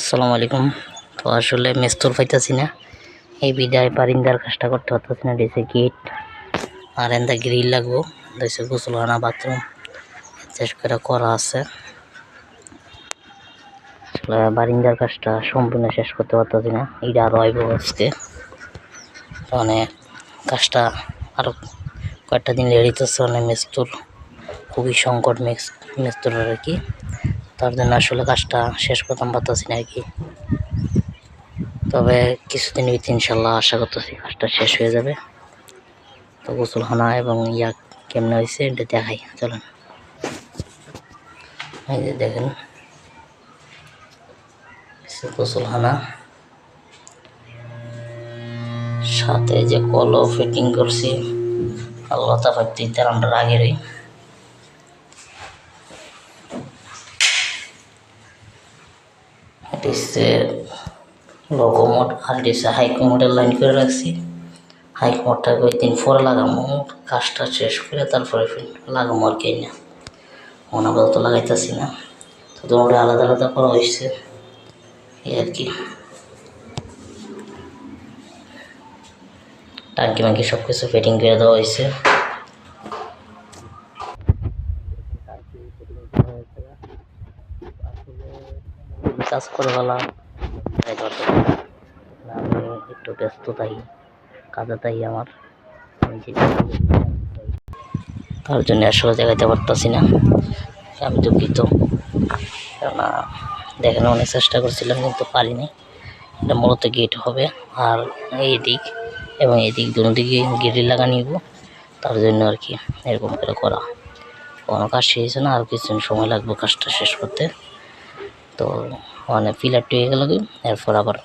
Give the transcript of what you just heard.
আসসালামু আলাইকুম। তো আসলে মেস্তর পাইতেছি না। এই বিদায় পারিন্দার কাজটা করতে পারতেছি না, দিয়েছে গেট আর এন্দা গ্রিল লাগবো, দিয়েছে গোসলখানা বাথরুম শেষ করে করা আছে। আসলে বারিন্দার কাজটা সম্পূর্ণ শেষ করতে পারতেছি না এটা আরও আইব আজকে। মানে কাজটা আরও কয়েকটা দিন লেড়িতেছে মানে মেস্তুর খুবই সংকট মেস মেস্তরের আর কি। তার জন্য আসলে কাজটা শেষ করতাম পারতেছি না আর কি। তবে কিছুদিন ভিতরে ইনশাল্লাহ আশা করতেছি কাজটা শেষ হয়ে যাবে। তো গোসলখানা এবং ইয়া কেমনে হয়েছে এটা দেখাই, চলেন। এই যে দেখেন গোসলখানা সাথে যে কলও ফিটিং করছি। আল্লাহ তারপর তিনটার আমরা আগেরই হচ্ছে লোকোমোট আর হচ্ছে হাইকোমোটের লাইন করে রাখছি। হাইকোমোটটা ওই দিন পরে লাগামো, কাজটা শেষ করে তারপরে লাগামো আর কি না। অনাপাতত লাগাইতেছি না। তো তোমার আলাদা আলাদা করা হয়েছে এই আর কি। টাঙ্কি মাঙ্কি সব কিছু ফিটিং করে দেওয়া হয়েছে। কাজ করে ফেলা। আমি একটু ব্যস্ত তাই, কাজে তাই আমার। আমি তার জন্য আসলে দেখাতে পারতাছি না। আমি দুঃখিত। কেননা দেখানোর অনেক চেষ্টা করছিলাম, কিন্তু পারিনি। এটা মূলত গেট হবে, আর এই দিক এবং এই দিক দুটো দিকে গেটে লাগা নিব। তার জন্য আর কি এরকম করে করা। কোনো কাজ শেষ না, আর কিছুদিন সময় লাগবে কাজটা শেষ করতে। তো মানে পিলারটি হয়ে গেল কি এরপর আবার